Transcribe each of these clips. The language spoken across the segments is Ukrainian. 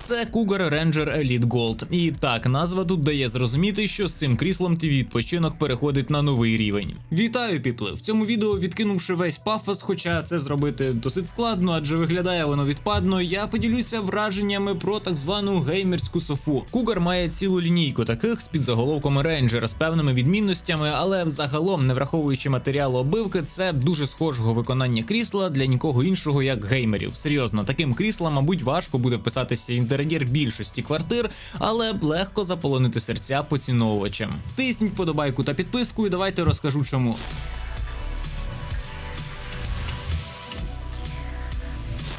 Це Cougar Ranger Elite Gold. І так, назва тут дає зрозуміти, що з цим кріслом твій відпочинок переходить на новий рівень. Вітаю, піпли! В цьому відео, відкинувши весь пафос, хоча це зробити досить складно, адже виглядає воно відпадно. Я поділюся враженнями про так звану геймерську софу. Cougar має цілу лінійку таких з підзаголовками Ranger з певними відмінностями, але загалом, не враховуючи матеріалу обивки, це дуже схожого виконання крісла для нікого іншого як геймерів. Серйозно, таким кріслам, мабуть, важко буде вписатися інтер'єр більшості квартир, але легко заполонити серця поціновувачем. Тисніть подобайку та підписку, і давайте розкажу чому.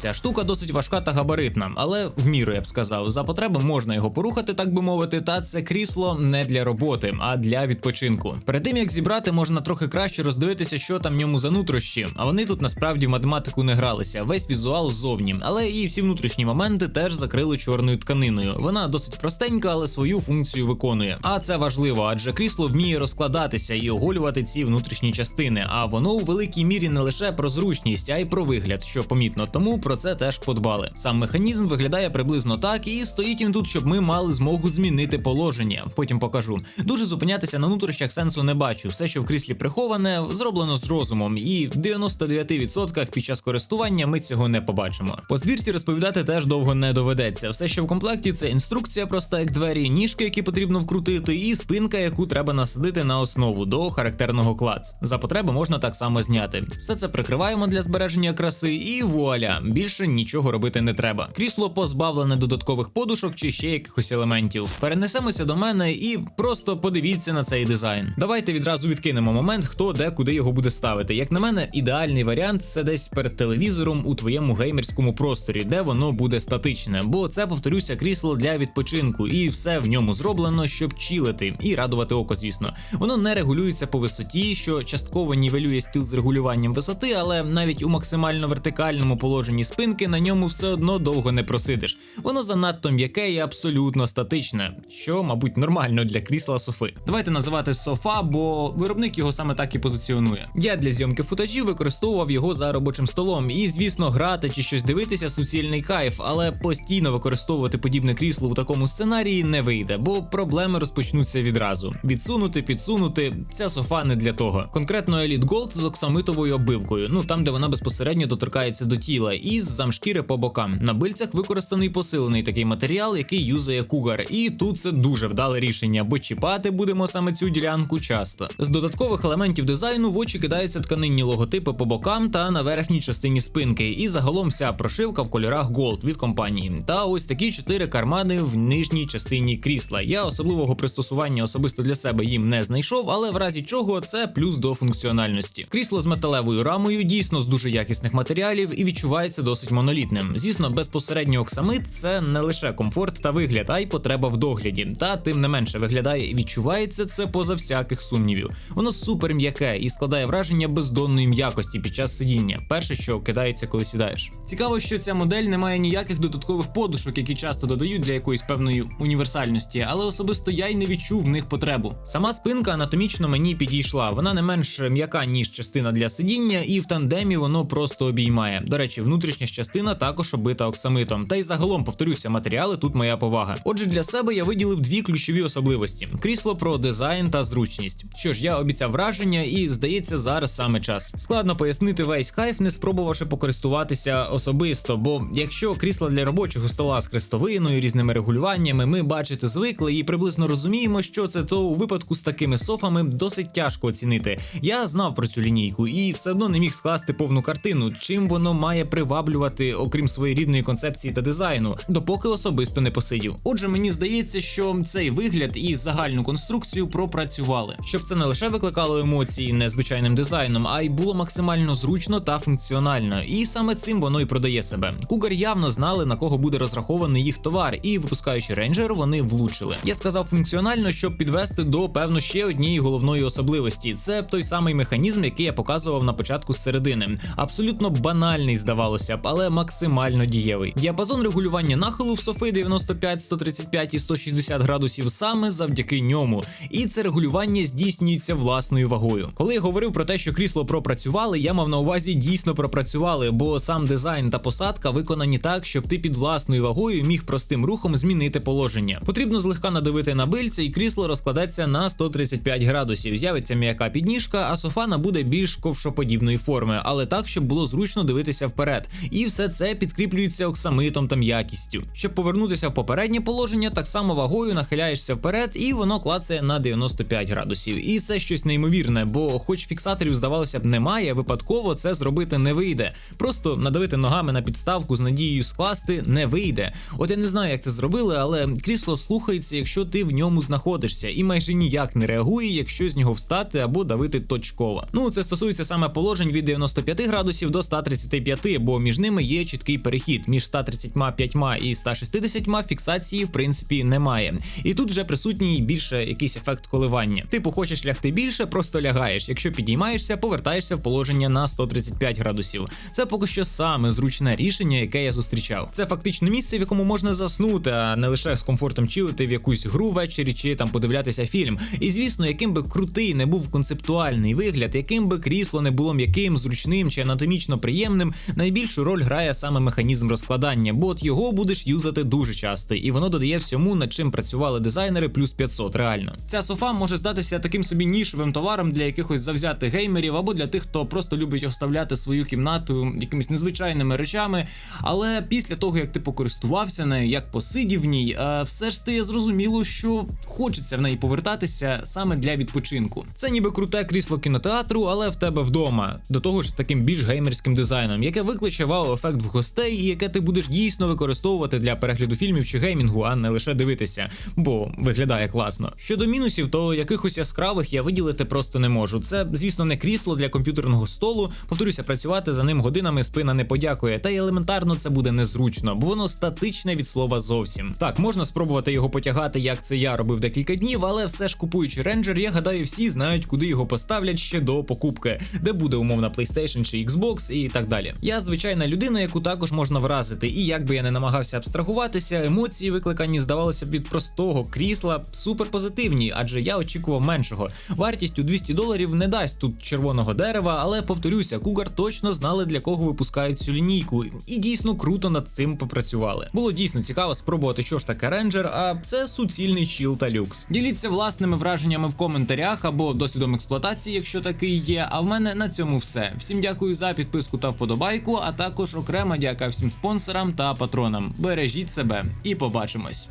Ця штука досить важка та габаритна, але в міру я б сказав. За потреби можна його порухати, так би мовити. Та це крісло не для роботи, а для відпочинку. Перед тим як зібрати, можна трохи краще роздивитися, що там в ньому за нутрощі. А вони тут насправді в математику не гралися. Весь візуал ззовні, але і всі внутрішні моменти теж закрили чорною тканиною. Вона досить простенька, але свою функцію виконує. А це важливо, адже крісло вміє розкладатися і оголювати ці внутрішні частини. А воно у великій мірі не лише про зручність, а й про вигляд, що помітно. Тому про це теж подбали. Сам механізм виглядає приблизно так, і стоїть він тут, щоб ми мали змогу змінити положення. Потім покажу. Дуже зупинятися на нутрощах сенсу не бачу. Все, що в кріслі приховане, зроблено з розумом, і в 99% під час користування ми цього не побачимо. По збірці розповідати теж довго не доведеться. Все, що в комплекті, це інструкція проста як двері, ніжки, які потрібно вкрутити, і спинка, яку треба насадити на основу до характерного клац. За потреби можна так само зняти. Все це прикриваємо для збереження краси, і вуаля, більше нічого робити не треба. Крісло позбавлене додаткових подушок чи ще якихось елементів. Перенесемося до мене і просто подивіться на цей дизайн. Давайте відразу відкинемо момент, хто де куди його буде ставити. Як на мене, ідеальний варіант це десь перед телевізором у твоєму геймерському просторі, де воно буде статичне. Бо це повторюся крісло для відпочинку, і все в ньому зроблено, щоб чілити і радувати око, звісно. Воно не регулюється по висоті, що частково нівелює стіл з регулюванням висоти, але навіть у максимально вертикальному положенні спинки на ньому все одно довго не просидиш. Воно занадто м'яке і абсолютно статичне, що, мабуть, нормально для крісла софи. Давайте називати софа, бо виробник його саме так і позиціонує. Я для зйомки футажів використовував його за робочим столом, і, звісно, грати чи щось дивитися суцільний кайф, але постійно використовувати подібне крісло у такому сценарії не вийде, бо проблеми розпочнуться відразу. Відсунути, підсунути ця софа не для того. Конкретно Elite Gold з оксамитовою оббивкою, ну там, де вона безпосередньо доторкається до тіла, і з замшкіри по бокам. На бильцях використаний посилений такий матеріал, який юзає Cougar. І тут це дуже вдале рішення, бо чіпати будемо саме цю ділянку часто. З додаткових елементів дизайну в очі кидаються тканинні логотипи по бокам та на верхній частині спинки. І загалом вся прошивка в кольорах Gold від компанії. Та ось такі чотири кармани в нижній частині крісла. Я особливого пристосування особисто для себе їм не знайшов, але в разі чого це плюс до функціональності. Крісло з металевою рамою дійсно з дуже якісних матеріалів і відчувається досить монолітним. Звісно, безпосередньо оксамит це не лише комфорт та вигляд, а й потреба в догляді. Та тим не менше виглядає і відчувається це поза всяких сумнівів. Воно супер м'яке і складає враження бездонної м'якості під час сидіння. Перше, що кидається, коли сідаєш. Цікаво, що ця модель не має ніяких додаткових подушок, які часто додають для якоїсь певної універсальності, але особисто я й не відчув в них потребу. Сама спинка анатомічно мені підійшла. Вона не менш м'яка ніж частина для сидіння, і в тандемі воно просто обіймає. До речі, внутрішня частина також обита оксамитом. Та й загалом повторюся, матеріали тут моя повага. Отже, для себе я виділив дві ключові особливості: крісло про дизайн та зручність. Що ж, я обіцяв враження, і здається, зараз саме час. Складно пояснити весь кайф, не спробувавши покористуватися особисто. Бо якщо крісло для робочого стола з крестовиною, різними регулюваннями, ми бачите звикли і приблизно розуміємо, що це то у випадку з такими софами досить тяжко оцінити. Я знав про цю лінійку і все одно не міг скласти повну картину, чим воно має приваблювати, окрім своєрідної концепції та дизайну, допоки особисто не посидів. Отже, мені здається, що цей вигляд і загальну конструкцію пропрацювали, щоб це не лише викликало емоції незвичайним дизайном, а й було максимально зручно та функціонально. І саме цим воно й продає себе. Cougar явно знали на кого буде розрахований їх товар, і випускаючи Ranger, вони влучили. Я сказав функціонально, щоб підвести до певно ще однієї головної особливості. Це той самий механізм, який я показував на початку з середини. Абсолютно банальний, здавалося здавалося б, але максимально дієвий. Діапазон регулювання нахилу в Софи 95, 135 і 160 градусів саме завдяки ньому. І це регулювання здійснюється власною вагою. Коли я говорив про те, що крісло пропрацювали, я мав на увазі дійсно пропрацювали, бо сам дизайн та посадка виконані так, щоб ти під власною вагою міг простим рухом змінити положення. Потрібно злегка надавити на бильце, і крісло розкладеться на 135 градусів. З'явиться м'яка підніжка, а софа набуде більш ковшоподібної форми, але так, щоб було зручно дивитися вперед. І все це підкріплюється оксамитом та м'якістю. Щоб повернутися в попереднє положення, так само вагою нахиляєшся вперед, і воно клацає на 95 градусів. І це щось неймовірне, бо, хоч фіксаторів, здавалося б, немає, випадково це зробити не вийде. Просто надавити ногами на підставку з надією скласти не вийде. От я не знаю, як це зробили, але крісло слухається, якщо ти в ньому знаходишся, і майже ніяк не реагує, якщо з нього встати або давити точково. Ну це стосується саме положень від 95 градусів до 135, бо між ними є чіткий перехід. Між 135 і 160 фіксації в принципі немає. І тут вже присутній більше якийсь ефект коливання. Типу, хочеш лягти більше, просто лягаєш. Якщо підіймаєшся, повертаєшся в положення на 135 градусів. Це поки що саме зручне рішення, яке я зустрічав. Це фактично місце, в якому можна заснути, а не лише з комфортом чилити в якусь гру ввечері чи там подивлятися фільм. І звісно, яким би крутий не був концептуальний вигляд, яким би крісло не було м'яким, зручним чи анатомічно приємним, найбільшу роль грає саме механізм розкладання, бо от його будеш юзати дуже часто, і воно додає всьому, над чим працювали дизайнери, плюс 500, реально. Ця софа може здатися таким собі нішевим товаром для якихось завзятих геймерів або для тих, хто просто любить оставляти свою кімнату якимись незвичайними речами. Але після того, як ти покористувався нею, як посидів в ній, е, все ж стає зрозуміло, що хочеться в неї повертатися саме для відпочинку. Це ніби круте крісло кінотеатру, але в тебе вдома. До того ж з таким більш геймерським дизайном, яке викличе вау-ефект в гостей, і яке ти будеш дійсно використовувати для перегляду фільмів чи геймінгу, а не лише дивитися, бо виглядає класно. Щодо мінусів, то якихось яскравих я виділити просто не можу. Це, звісно, не крісло для комп'ютерного столу. Повторюся, працювати за ним годинами спина не подякує. Та й елементарно це буде незручно, бо воно статичне від слова зовсім. Так, можна спробувати його потягати, як це я робив декілька днів, але все ж купуючи ренджер, я гадаю, всі знають, куди його поставлять ще до покупки, де буде умовна PlayStation чи Xbox і так далі. Я звичайна людина, яку також можна вразити, і як би я не намагався абстрагуватися, емоції викликані здавалося б від простого крісла супер позитивні, адже я очікував меншого. Вартість у 200 доларів не дасть тут червоного дерева, але повторюся, Cougar точно знали для кого випускають цю лінійку, і дійсно круто над цим попрацювали. Було дійсно цікаво спробувати, що ж таке ренджер, а це суцільний чіл та люкс. Діліться власними враженнями в коментарях або досвідом експлуатації, якщо такий є. А в мене на цьому все. Всім дякую за підписку та вподобайку, а також окрема дяка всім спонсорам та патронам. Бережіть себе і побачимось.